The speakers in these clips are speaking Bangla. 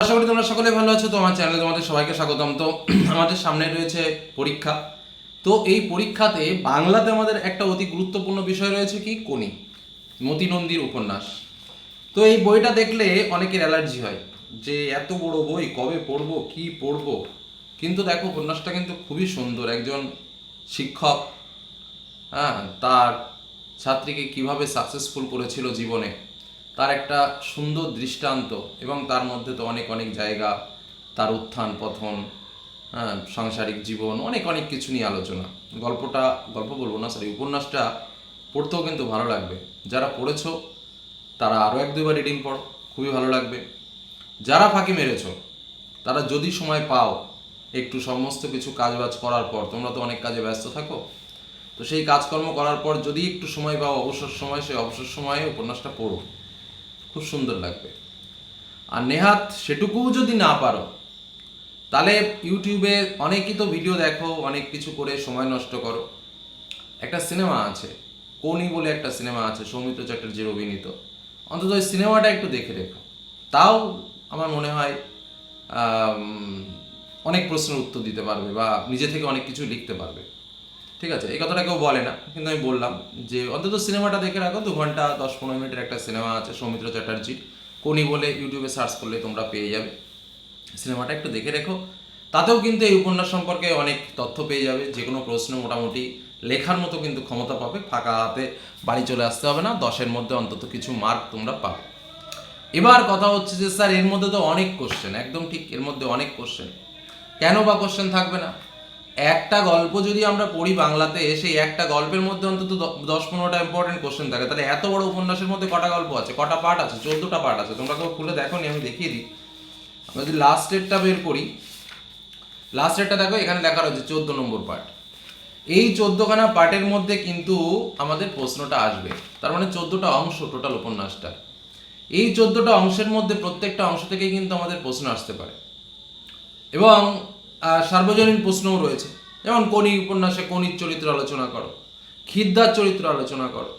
আশা করি তোমরা সকলে ভালো আছো, তো আমার চ্যানেলে তোমাদের সবাইকে স্বাগতম। তো আমাদের সামনে রয়েছে পরীক্ষা। তো এই পরীক্ষাতে বাংলাতে আমাদের একটা অতি গুরুত্বপূর্ণ বিষয় রয়েছে কি? কোনি মতি নন্দীর উপন্যাস। তো এই বইটা দেখলে অনেকের অ্যালার্জি হয়, যে এত বড় বই, কবে পড়ব, কি পড়ব? কিন্তু দেখো, উপন্যাসটা কিন্তু খুবই সুন্দর। একজন শিক্ষক হ্যাঁ তার ছাত্রীকে কীভাবে সাকসেসফুল করেছিল জীবনে তার একটা সুন্দর দৃষ্টান্ত এবং তার মধ্যে তো অনেক অনেক জায়গা, তার উত্থান পথন হ্যাঁ সাংসারিক জীবন, অনেক অনেক কিছু নিয়ে আলোচনা। গল্পটা, গল্প বলব না সরি উপন্যাসটা পড়তেও কিন্তু ভালো লাগবে। যারা পড়েছো, তারা আরও এক, দুইবার রিডিং পড়ো, খুবই ভালো লাগবে। যারা ফাঁকি মেরেছো, তারা যদি সময় পাও, একটু সমস্ত কিছু কাজবাজ করার পর, তোমরা তো অনেক কাজে ব্যস্ত থাকো, তো সেই কাজকর্ম করার পর যদি একটু সময় পাও, অবসর সময় সেই অবসর সময়ে উপন্যাসটা পড়ো। খুব সুন্দর লাগবে। আর নেহাত, সেটুকুও যদি না পারো, তাহলে ইউটিউবে অনেকই তো ভিডিও দেখো, অনেক কিছু করে সময় নষ্ট করো। একটা সিনেমা আছে, কোনি বলে একটা সিনেমা আছে, সৌমিত্র চ্যাটার্জির অভিনীত। অন্তত ওই সিনেমাটা একটু দেখে রেখো। তাও আমার মনে হয় অনেক প্রশ্নের উত্তর দিতে পারবে বা নিজে থেকে অনেক কিছু লিখতে পারবে। ঠিক আছে, এই কথাটা কেউ বলে না, কিন্তু আমি বললাম যে অন্তত সিনেমাটা দেখে রাখো, দু ঘণ্টা, দশ পনেরো মিনিটের একটা সিনেমা আছে সৌমিত্র চ্যাটার্জির কোনি বলে ইউটিউবে সার্চ করলে তোমরা পেয়ে যাবে। সিনেমাটা একটু দেখে রেখো, তাতেও কিন্তু এই উপন্যাস সম্পর্কে অনেক তথ্য পেয়ে যাবে, যে কোনো প্রশ্ন মোটামুটি লেখার মতো কিন্তু ক্ষমতা পাবে, ফাঁকা হাতে বাড়ি চলে আসতে হবে না, দশের মধ্যে অন্তত কিছু মার্ক তোমরা পাবে। এবার কথা হচ্ছে যে, স্যার, এর মধ্যে তো অনেক কোশ্চেন একদম ঠিক এর মধ্যে অনেক কোশ্চেন কেন বা কোশ্চেন থাকবে না? একটা গল্প যদি আমরা পড়ি বাংলাতে, সেই একটা গল্পের মধ্যে অন্তত দশ পনেরোটা ইম্পর্টেন্ট কোশ্চেন থাকে। তাহলে এত বড় উপন্যাসের মধ্যে কটা গল্প আছে? কটা পার্ট আছে? চোদ্দটা পার্ট আছে। তোমরা কেউ খুলে দেখো নি আমি দেখিয়ে দিই। আমরা যদি লাস্ট ডেটটা বের করি লাস্ট ডেটটা দেখো, এখানে লেখা রয়েছে চোদ্দ নম্বর পার্ট এই চোদ্দখানা পার্টের মধ্যে কিন্তু আমাদের প্রশ্নটা আসবে। তার মানে চোদ্দটা অংশ টোটাল উপন্যাসটা এই চোদ্দটা অংশের মধ্যে প্রত্যেকটা অংশ থেকে কিন্তু আমাদের প্রশ্ন আসতে পারে। এবং সার্বজনীন প্রশ্নও রয়েছে। যেমন কোনি উপন্যাসে কোনির চরিত্র আলোচনা করো, খিদ্দার চরিত্র আলোচনা করো।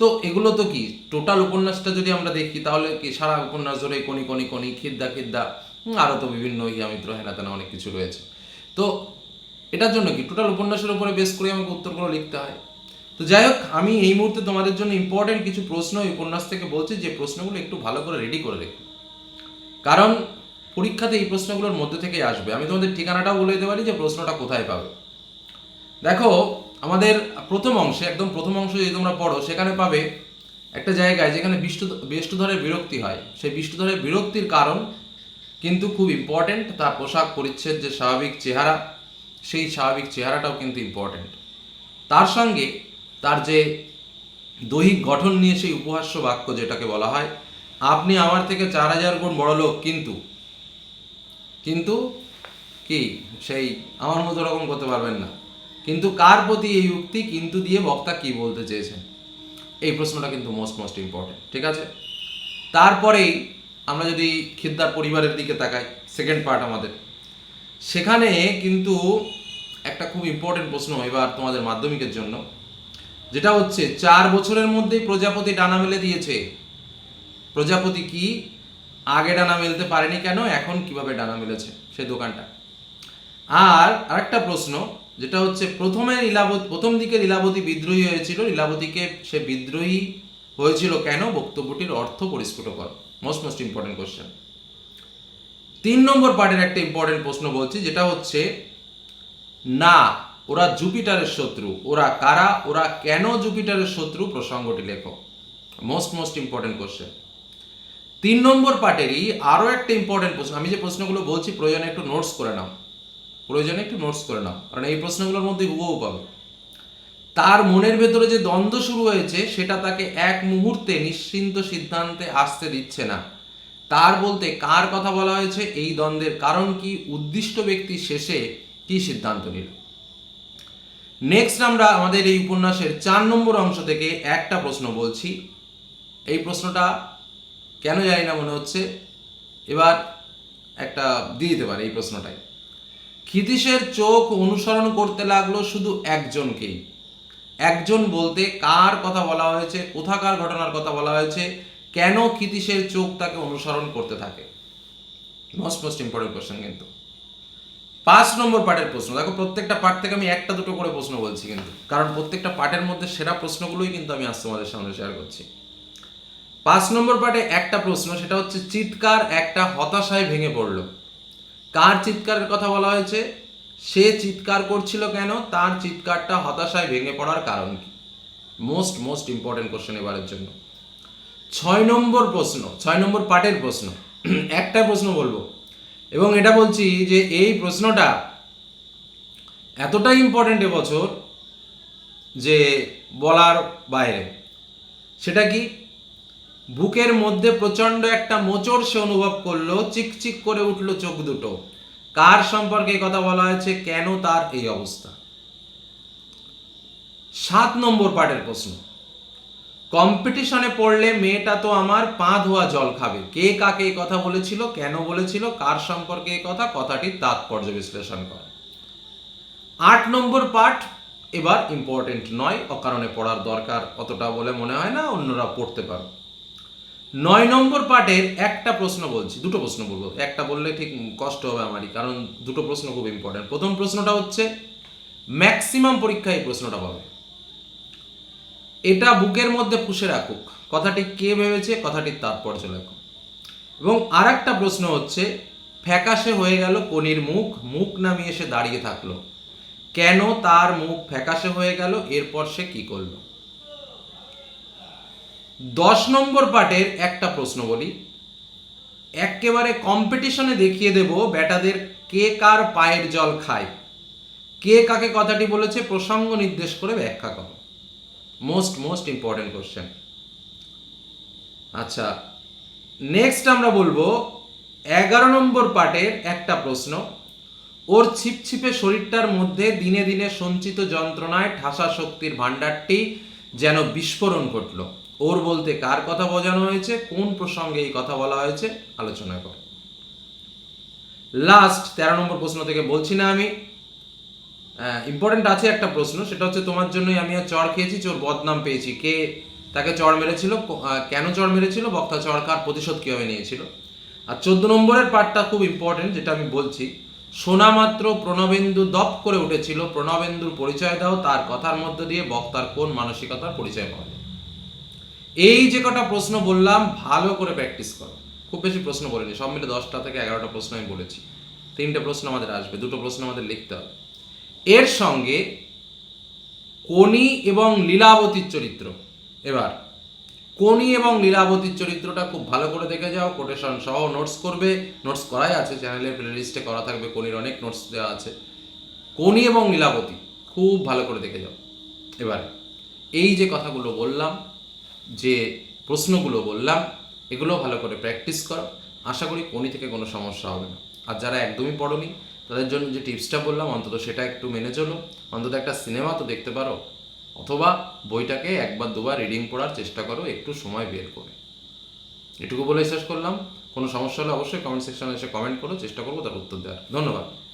তো এগুলো তো কি? টোটাল উপন্যাসটা যদি আমরা দেখি, তাহলে কি সারা উপন্যাস ধরে কোনি কোনি কোনি খিদ্দা খিদ্দা আরও তো বিভিন্ন ইয়ামিত্র হেনাতেনা অনেক কিছু রয়েছে। তো এটার জন্য কি? টোটাল উপন্যাসের উপরে বেস করে আমাকে উত্তরগুলো লিখতে হয়। তো যাই হোক, আমি এই মুহূর্তে তোমাদের জন্য ইম্পর্টেন্ট কিছু প্রশ্ন উপন্যাস থেকে বলছি, যে প্রশ্নগুলো একটু ভালো করে রেডি করে রেখো। কারণ পরীক্ষাতে এই প্রশ্নগুলোর মধ্যে থেকেই আসবে। আমি তোমাদের ঠিকানাটাও বলে দিতে পারি যে প্রশ্নটা কোথায় পাবে। দেখো, আমাদের প্রথম অংশে, একদম প্রথম অংশ যদি তোমরা পড়ো, সেখানে পাবে একটা জায়গায় যেখানে বিষ্ণু বিষ্ণুধরের বিরক্তি হয়। সেই বিষ্ণুধরের বিরক্তির কারণ কিন্তু খুব ইম্পর্টেন্ট তার পোশাক পরিচ্ছেদ, যে স্বাভাবিক চেহারা, সেই স্বাভাবিক চেহারাটাও কিন্তু ইম্পর্টেন্ট তার সঙ্গে তার যে দৈহিক গঠন নিয়ে সেই উপহাস্য বাক্য যেটাকে বলা হয়, আপনি আমার থেকে চার হাজার গুণ বড় লোক কিন্তু কিন্তু কি? সেই আমার মতো রকম করতে পারবেন না। কিন্তু কার প্রতি এই উক্তি কিন্তু দিয়ে বক্তা কি বলতে চেয়েছেন? এই প্রশ্নটা কিন্তু মোস্ট মোস্ট ইম্পর্টেন্ট ঠিক আছে? তারপরেই আমরা যদি খিদ্দার পরিবারের দিকে তাকাই সেকেন্ড পার্ট আমাদের। সেখানে কিন্তু একটা খুব ইম্পর্টেন্ট প্রশ্ন এবার তোমাদের মাধ্যমিকের জন্য, যেটা হচ্ছে, চার বছরের মধ্যেই প্রজাপতি ডানা মেলে দিয়েছে। প্রজাপতি কি? আগে ডানা মেলতে পারেনি কেন? এখন কীভাবে ডানা মেলেছে সেই দোকানটা? আর আরেকটা প্রশ্ন, যেটা হচ্ছে প্রথমে লীলাবতী, প্রথম দিকে লীলাবতী বিদ্রোহী হয়েছিল। লীলাবতীকে সে বিদ্রোহী হয়েছিল কেন? বক্তব্যটির অর্থ পরিস্ফুট কর। মোস্ট মোস্ট ইম্পর্টেন্ট কোশ্চেন তিন নম্বর পার্টের একটা ইম্পর্টেন্ট প্রশ্ন বলছি, যেটা হচ্ছে, না, ওরা জুপিটারের শত্রু। ওরা কারা? ওরা কেন জুপিটারের শত্রু? প্রসঙ্গটি লেখো। মোস্ট মোস্ট ইম্পর্টেন্ট কোশ্চেন তিন নম্বর পার্টেরই আরও একটা ইম্পর্টেন্ট প্রশ্ন। আমি যে প্রশ্নগুলো বলছি, প্রয়োজনে একটু নোটস করে নাও। প্রয়োজনে একটু নোটস করে নাও, কারণ এই প্রশ্নগুলোর মধ্যে হুবহু পাবে। তার মনের ভেতরে যে দ্বন্দ্ব শুরু হয়েছে, সেটা তাকে এক মুহূর্তে নিশ্চিন্ত সিদ্ধান্তে আসতে দিচ্ছে না। তার বলতে কার কথা বলা হয়েছে, এই দ্বন্দ্বের কারণ কি, উদ্দিষ্ট ব্যক্তি শেষে কি সিদ্ধান্ত নিল? নেক্সট আমরা আমাদের এই উপন্যাসের চার নম্বর অংশ থেকে একটা প্রশ্ন বলছি। এই প্রশ্নটা কেন জানি না মনে হচ্ছে। এবার একটা দিয়ে দিতে পারে এই প্রশ্নটাই। ক্ষিতীশের চোখ অনুসরণ করতে লাগল শুধু একজনকেই। একজন বলতে কার কথা বলা হয়েছে, কোথাকার ঘটনার কথা বলা হয়েছে, কেন ক্ষিতীশের চোখ তাকে অনুসরণ করতে থাকে? মোস্ট মোস্ট ইম্পর্টেন্ট কোশ্চেন কিন্তু। পাঁচ নম্বর পার্টের প্রশ্ন। দেখো, প্রত্যেকটা পার্ট থেকে আমি একটা দুটো করে প্রশ্ন বলছি কিন্তু। কারণ প্রত্যেকটা পার্টের মধ্যে সেরা প্রশ্নগুলোই কিন্তু আমি আজ তোমাদের সামনে শেয়ার করছি। পাঁচ নম্বর পার্টে একটা প্রশ্ন, সেটা হচ্ছে চিৎকার একটা হতাশায় ভেঙে পড়ল। কার চিৎকারের কথা বলা হয়েছে? সে চিৎকার করছিল কেন? তার চিৎকারটা হতাশায় ভেঙে পড়ার কারণ কি? মোস্ট মোস্ট ইম্পর্টেন্ট কোশ্চেন এবারের জন্য। ছয় নম্বর প্রশ্ন, ছয় নম্বর পার্টের প্রশ্ন। একটা প্রশ্ন বলব, এবং এটা বলছি যে এই প্রশ্নটা এতটাই ইম্পর্টেন্ট এবছর যে বলার বাইরে। সেটা কি? বুকের মধ্যে প্রচণ্ড একটা মোচড় সে অনুভব করল, চিকচিক করে উঠল চোখ দুটো। কার সম্পর্কে কথা বলা হয়েছে? কেন তার এই অবস্থা? সাত নম্বর পার্টের প্রশ্ন। কম্পিটিশনে পড়লে মেয়েটা তো আমার পা ধোয়া জল খাবে। কে কাকে এই কথা বলেছিল, কেন বলেছিল, কার সম্পর্কে এই কথা, কথাটির তাৎপর্য বিশ্লেষণ করে। আট নম্বর পার্ট এবার ইম্পর্টেন্ট নয়, অকারণে পড়ার দরকার অতটা বলে মনে হয় না, অন্যরা পড়তে পারো। নয় নম্বর পার্টের একটা প্রশ্ন বলছি, দুটো প্রশ্ন বলব। একটা বললে ঠিক কষ্ট হবে আমারই, কারণ দুটো প্রশ্ন খুব ইম্পর্টেন্ট প্রথম প্রশ্নটা হচ্ছে ম্যাক্সিমাম পরীক্ষায় এই প্রশ্নটা পাবে। এটা বুকের মধ্যে পুষে রাখুক। কথাটি কে ভেবেছে কথাটির তাৎপর্য লেখো এবং আর একটা প্রশ্ন হচ্ছে, ফ্যাকাশে হয়ে গেল কনির মুখ মুখ নামিয়ে এসে দাঁড়িয়ে থাকল। কেন তার মুখ ফ্যাকাশে হয়ে গেল? এরপর সে কি করল? দশ নম্বর পার্টের একটা প্রশ্ন বলি। একেবারে কম্পিটিশনে দেখিয়ে দেব ব্যাটাদের কে কার পায়ের জল খায়। কে কাকে কথাটি বলেছে প্রসঙ্গ নির্দেশ করে ব্যাখ্যা করো। মোস্ট মোস্ট ইম্পর্টেন্ট কোশ্চেন আচ্ছা নেক্সট আমরা বলব এগারো নম্বর পার্টের একটা প্রশ্ন। ওর ছিপছিপে শরীরটার মধ্যে দিনে দিনে সঞ্চিত যন্ত্রণায় ঠাসা শক্তির ভাণ্ডারটি যেন বিস্ফোরণ ঘটলো। ওর বলতে কার কথা বোঝানো হয়েছে? কোন প্রসঙ্গে এই কথা বলা হয়েছে? আলোচনা কর। লাস্ট তেরো নম্বর প্রশ্ন থেকে বলছি না আমি। ইম্পর্টেন্ট আছে একটা প্রশ্ন, সেটা হচ্ছে তোমার জন্যই আমি আর চড় খেয়েছি, চোর বদনাম পেয়েছি। কে তাকে চড় মেরেছিল? কেন চড় মেরেছিল? বক্তা চড় কার প্রতিশোধ কীভাবে নিয়েছিল? আর চোদ্দ নম্বরের পার্টটা খুব ইম্পর্টেন্ট যেটা আমি বলছি শোনা মাত্র প্রণবেন্দু দপ করে উঠেছিল। প্রণবেন্দুর পরিচয় দাও, তার কথার মধ্য দিয়ে বক্তার কোন মানসিকতার পরিচয় পাওয়া যায়। এই যে কটা প্রশ্ন বললাম, ভালো করে প্র্যাকটিস করো। খুব বেশি প্রশ্ন বলিনি, সব মিলে দশটা থেকে এগারোটা প্রশ্ন আমি বলেছি। তিনটে প্রশ্ন আমাদের আসবে, দুটো প্রশ্ন আমাদের লিখতে হবে। এর সঙ্গে কনি এবং লীলাবতীর চরিত্র। এবার কনি এবং লীলাবতীর চরিত্রটা খুব ভালো করে দেখে যাও কোটেশন সহ নোটস করবে নোটস করাই আছে চ্যানেলের প্লেলিস্টে করা থাকবে কনির অনেক নোটস দেওয়া আছে। কনি এবং লীলাবতী, খুব ভালো করে দেখে যাও। এবার, এই যে কথাগুলো বললাম যে প্রশ্নগুলো বললাম, এগুলো ভালো করে প্র্যাকটিস করো। আশা করি কোনি থেকে কোনো সমস্যা হবে না। আর যারা একদমই পড়োনি, তাদের জন্য যে টিপসটা বললাম, অন্তত সেটা একটু মেনে চলো। অন্তত একটা সিনেমা তো দেখতে পারো। অথবা বইটাকে একবার দুবার রিডিং পড়ার চেষ্টা করো, একটু সময় বের করে। এটুকু বলে শেষ করলাম। কোনো সমস্যা হলে অবশ্যই কমেন্ট সেকশনে এসে কমেন্ট করো, চেষ্টা করব তার উত্তর দেওয়ার। ধন্যবাদ।